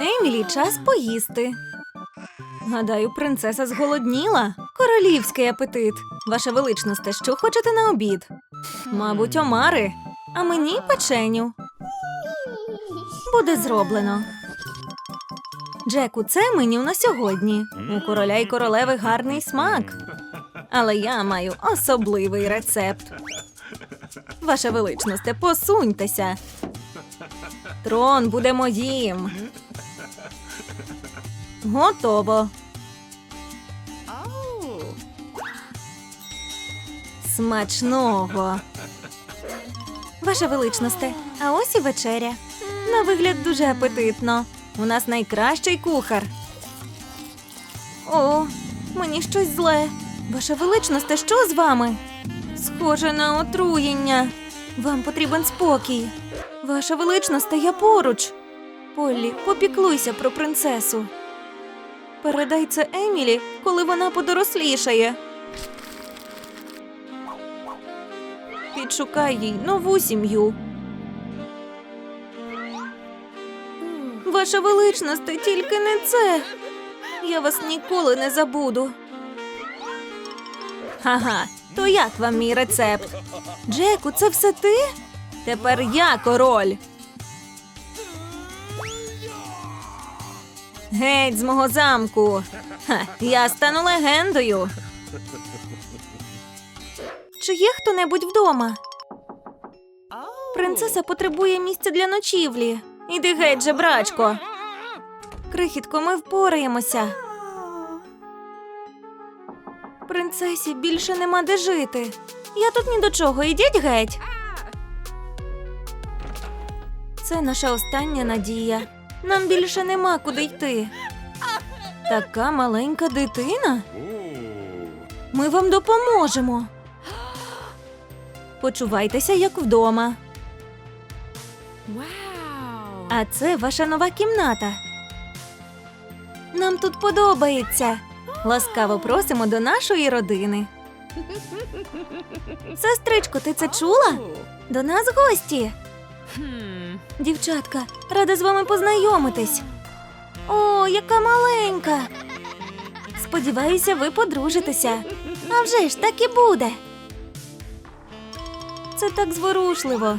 Емілі, час поїсти. Гадаю, принцеса зголодніла. Королівський апетит. Ваша величність, що хочете на обід? Мабуть, омари, а мені печеню. Буде зроблено. Джеку, це меню на сьогодні. У короля й королеви гарний смак. Але я маю особливий рецепт. Ваша величність, посуньтеся. Трон буде моїм. Готово. Смачного. Ваша величність, а ось і вечеря. На вигляд дуже апетитно. У нас найкращий кухар. О, мені щось зле. Ваша величність, що з вами? Схоже на отруєння. Вам потрібен спокій. Ваша величність, я поруч. Поллі, попіклуйся про принцесу. Передай це Емілі, коли вона подорослішає. Підшукай їй нову сім'ю. Ваша величність, тільки не це. Я вас ніколи не забуду. Ага, то як вам мій рецепт? Джеку, це все ти? Тепер я король. Геть з мого замку. Ха, я стану легендою. Чи є хто-небудь вдома? Принцеса потребує місця для ночівлі. Іди геть, жебрачко. Крихітко, ми впораємося. Принцесі більше нема де жити. Я тут ні до чого, ідіть геть. Це наша остання надія. Нам більше нема куди йти. Така маленька дитина. Ми вам допоможемо. Почувайтеся як вдома. А це ваша нова кімната. Нам тут подобається. Ласкаво просимо до нашої родини. Сестричко, ти це чула? До нас гості. Дівчатка, рада з вами познайомитись. О, яка маленька. Сподіваюся, ви подружитеся. А вже ж так і буде. Це так зворушливо.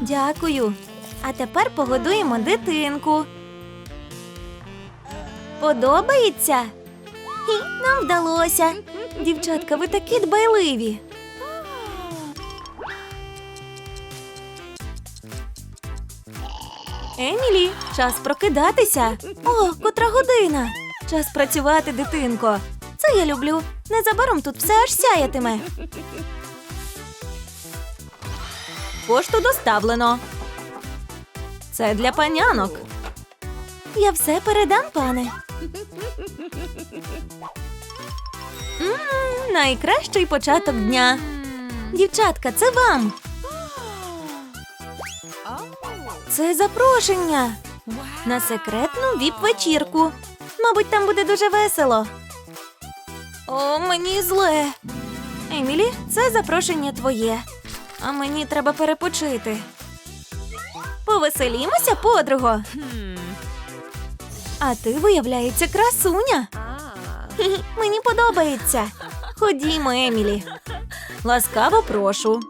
Дякую. А тепер погодуємо дитинку. Подобається? Хі, нам вдалося. Дівчатка, ви такі дбайливі. Емілі, час прокидатися. О, котра година. Час працювати, дитинко. Це я люблю. Незабаром тут все аж сяятиме. Пошту доставлено. Це для панянок. Я все передам, пане. М, найкращий початок дня. Дівчатка, це вам. Це запрошення на секретну віп-вечірку. Мабуть, там буде дуже весело. О, мені зле. Емілі, це запрошення твоє. А мені треба перепочити. Повеселімося, подруго. А ти, виявляється, красуня. Мені подобається. Ходімо, Емілі. Ласкаво прошу.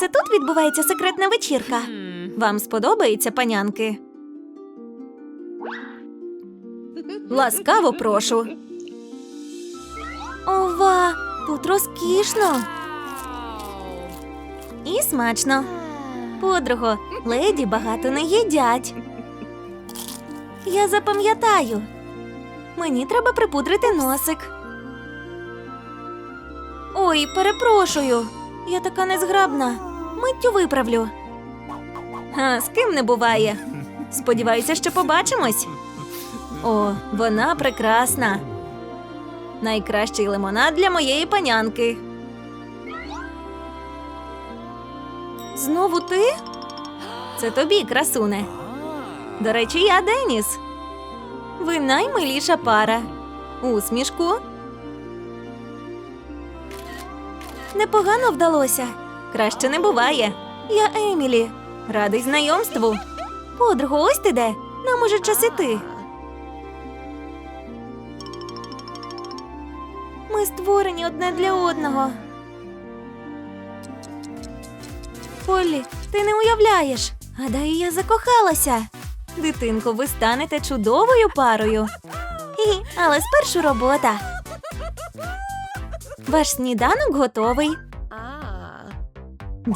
Це тут відбувається секретна вечірка? Вам сподобається, панянки? Ласкаво прошу. Ова, тут розкішно. І смачно. Подруго, леді багато не їдять. Я запам'ятаю. Мені треба припудрити носик. Ой, перепрошую. Я така незграбна. Миттю виправлю. А, з ким не буває. Сподіваюся, що побачимось. О, вона прекрасна. Найкращий лимонад для моєї панянки. Знову ти? Це тобі, красуне. До речі, я Деніс. Ви наймиліша пара. Усмішку. Непогано вдалося. Краще не буває. Я Емілі. Радий знайомству. Подруго, ось ти де. Нам уже час іти. Ми створені одне для одного. Полі, ти не уявляєш. Гадаю, я закохалася. Дитинко, ви станете чудовою парою. Хі, але спершу робота. Ваш сніданок готовий.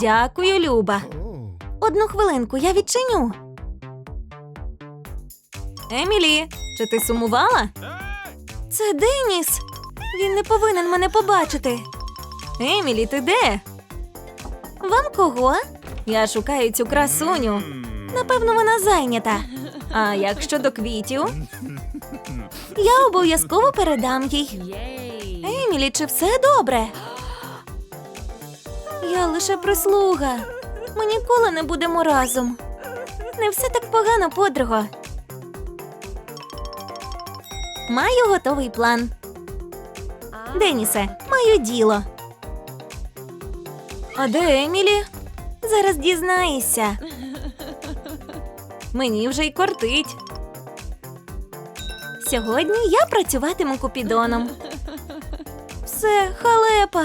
Дякую, Люба. Одну хвилинку, я відчиню. Емілі, чи ти сумувала? Це Деніс. Він не повинен мене побачити. Емілі, ти де? Вам кого? Я шукаю цю красуню. Напевно, вона зайнята. А як щодо квітів? Я обов'язково передам їй. Емілі, чи все добре? Я лише прислуга. Ми ніколи не будемо разом. Не все так погано, подруга. Маю готовий план. Денісе, маю діло. А де Емілі? Зараз дізнаєшся. Мені вже й кортить. Сьогодні я працюватиму купідоном. Все, халепа.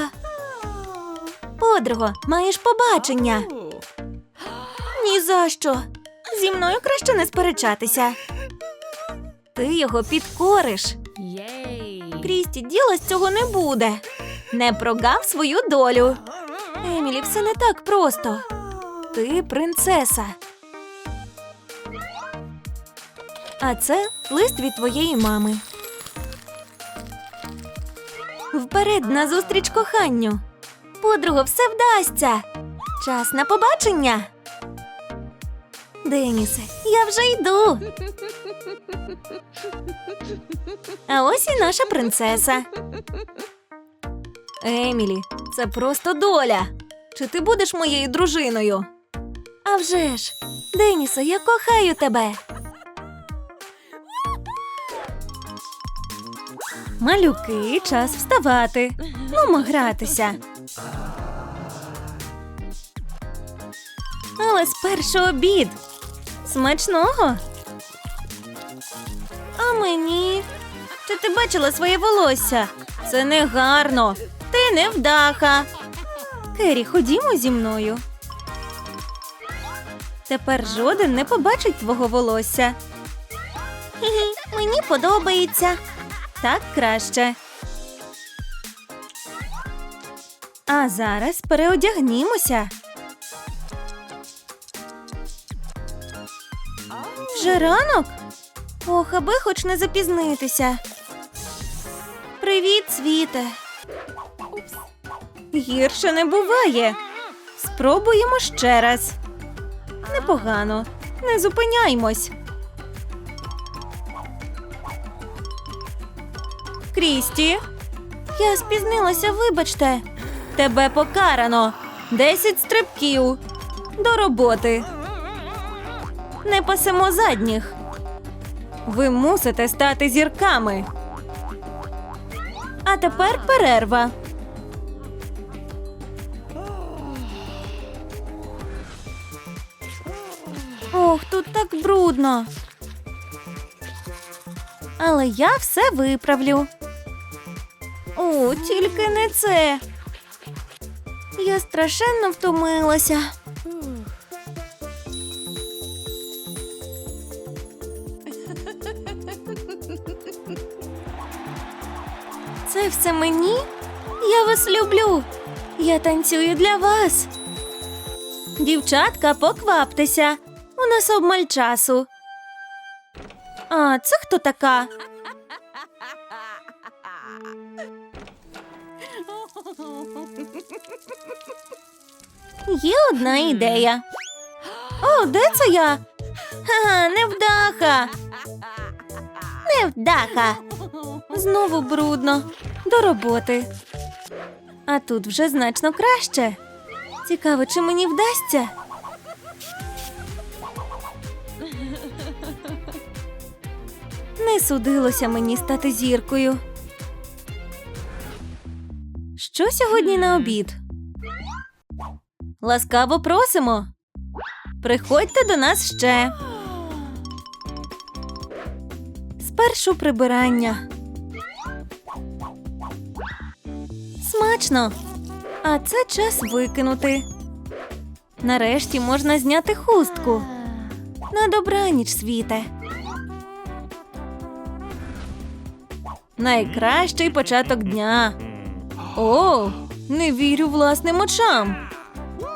Подруго, маєш побачення. Ні за що. Зі мною краще не сперечатися. Ти його підкориш. Крісті, діла з цього не буде. Не прогав свою долю. Емілі, все не так просто. Ти принцеса. А це лист від твоєї мами. Вперед назустріч коханню. Подруго, все вдасться. Час на побачення. Денісе, я вже йду. А ось і наша принцеса. Емілі, це просто доля. Чи ти будеш моєю дружиною? А вже ж, Денісе, я кохаю тебе. Малюки, час вставати. Ну, гратися. Але спершу обід. Смачного. А мені. Чи ти бачила своє волосся? Це не гарно. Ти не вдаха. Кері, ходімо зі мною. Тепер жоден не побачить твого волосся. Хі-хі, мені подобається. Так краще. А зараз переодягнімося. Вже ранок? Ох, аби хоч не запізнитися. Привіт, світе. Гірше не буває. Спробуємо ще раз. Непогано. Не зупиняймось. Крісті. Я спізнилася, вибачте. Тебе покарано. Десять стрибків. До роботи. Не пасемо задніх. Ви мусите стати зірками. А тепер перерва. Ох, тут так брудно. Але я все виправлю. О, тільки не це. Я страшенно втомилася. Це все мені? Я вас люблю. Я танцюю для вас. Дівчатка, покваптеся. У нас обмаль часу. А це хто така? Є одна ідея. О, де це я? Ха, невдаха. Невдаха. Знову брудно. До роботи. А тут вже значно краще. Цікаво, чи мені вдасться? Не судилося мені стати зіркою. Що сьогодні на обід? Ласкаво просимо. Приходьте до нас ще. Спершу прибирання. Смачно. А це час викинути. Нарешті можна зняти хустку. На добраніч, світе. Найкращий початок дня. О, не вірю власним очам.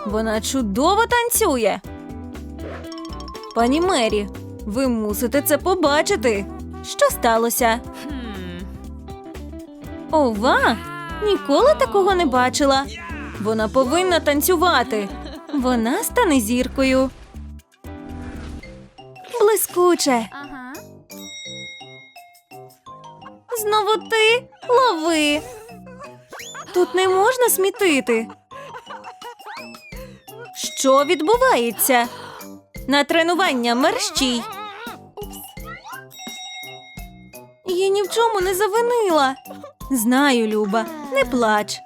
Вона чудово танцює. Пані Мері, ви мусите це побачити. Що сталося? Ова! Ніколи такого не бачила. Вона повинна танцювати. Вона стане зіркою. Блискуче. Знову ти лови. Тут не можна смітити. Що відбувається? На тренування мерщій. Я ні в чому не завинила. Знаю, Люба, не плач.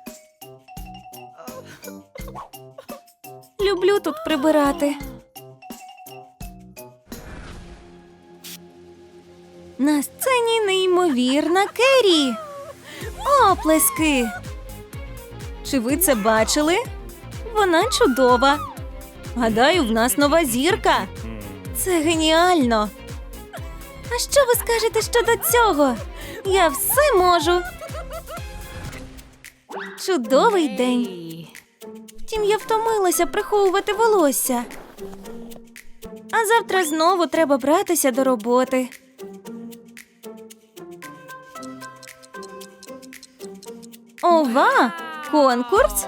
Люблю тут прибирати. На сцені неймовірна Керрі. Оплески. Чи ви це бачили? Вона чудова. Гадаю, в нас нова зірка. Це геніально. А що ви скажете щодо цього? Я все можу. Чудовий день. Втім, я втомилася приховувати волосся. А завтра знову треба братися до роботи. Ова! Конкурс?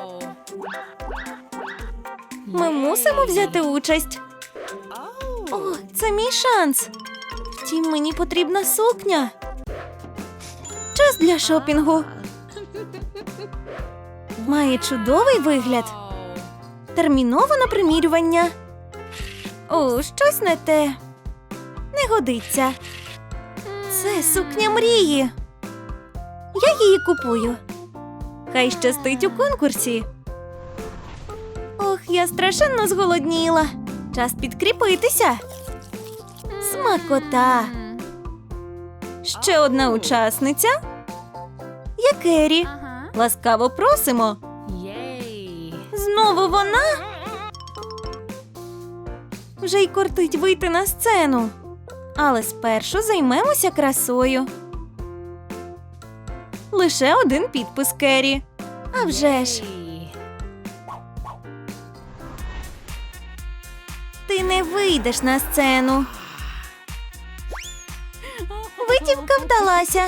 Ми мусимо взяти участь. О, це мій шанс. Втім, мені потрібна сукня. Час для шопінгу. Має чудовий вигляд. Терміново на примірювання. О, щось не те. Не годиться. Це сукня мрії. Я її купую. Хай щастить у конкурсі. Ох, я страшенно зголодніла. Час підкріпитися. Смакота. Ще одна учасниця. Я Керрі. Ласкаво просимо. Знову вона. Вже й кортить вийти на сцену. Але спершу займемося красою. Лише один підпис Керрі. А вже ж, ти не вийдеш на сцену. Витівка вдалася.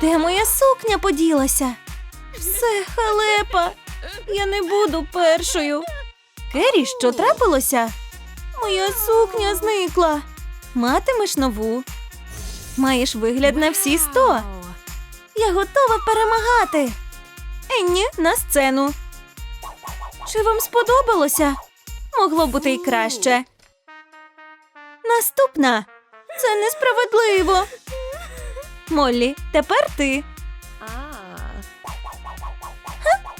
Де моя сукня поділася? Все, халепа. Я не буду першою. Керрі, що трапилося? Моя сукня зникла. Матимеш нову. Маєш вигляд на всі сто. Я готова перемагати. Енні, на сцену. Чи вам сподобалося? Могло бути й краще. Наступна. Це несправедливо. Моллі, тепер ти.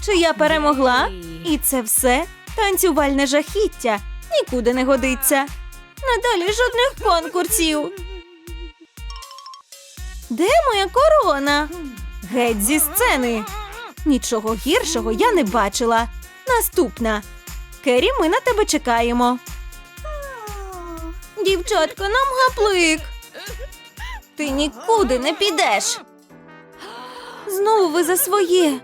Чи я перемогла? І це все танцювальне жахіття. Нікуди не годиться. Надалі жодних конкурсів. Де моя корона? Геть зі сцени. Нічого гіршого я не бачила. Наступна. Керрі, ми на тебе чекаємо. Дівчатка, нам гаплик. Ти нікуди не підеш. Знову ви за своє.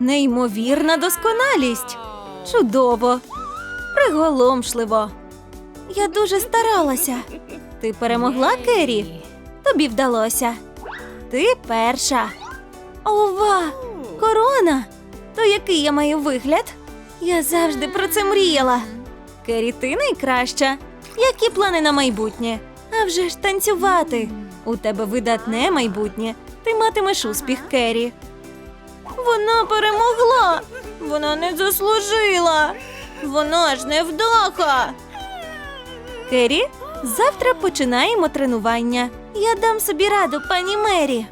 Неймовірна досконалість. Чудово. Приголомшливо. Я дуже старалася. Ти перемогла, Керрі? Тобі вдалося. Ти перша. Ова! Корона! То який я маю вигляд? Я завжди про це мріяла. Керрі, ти найкраща. Які плани на майбутнє? А вже ж танцювати. У тебе видатне майбутнє. Ти матимеш успіх, Керрі. Вона перемогла. Вона не заслужила. Вона ж невдаха. Керрі, завтра починаємо тренування. Я дам собі раду, пані Мері.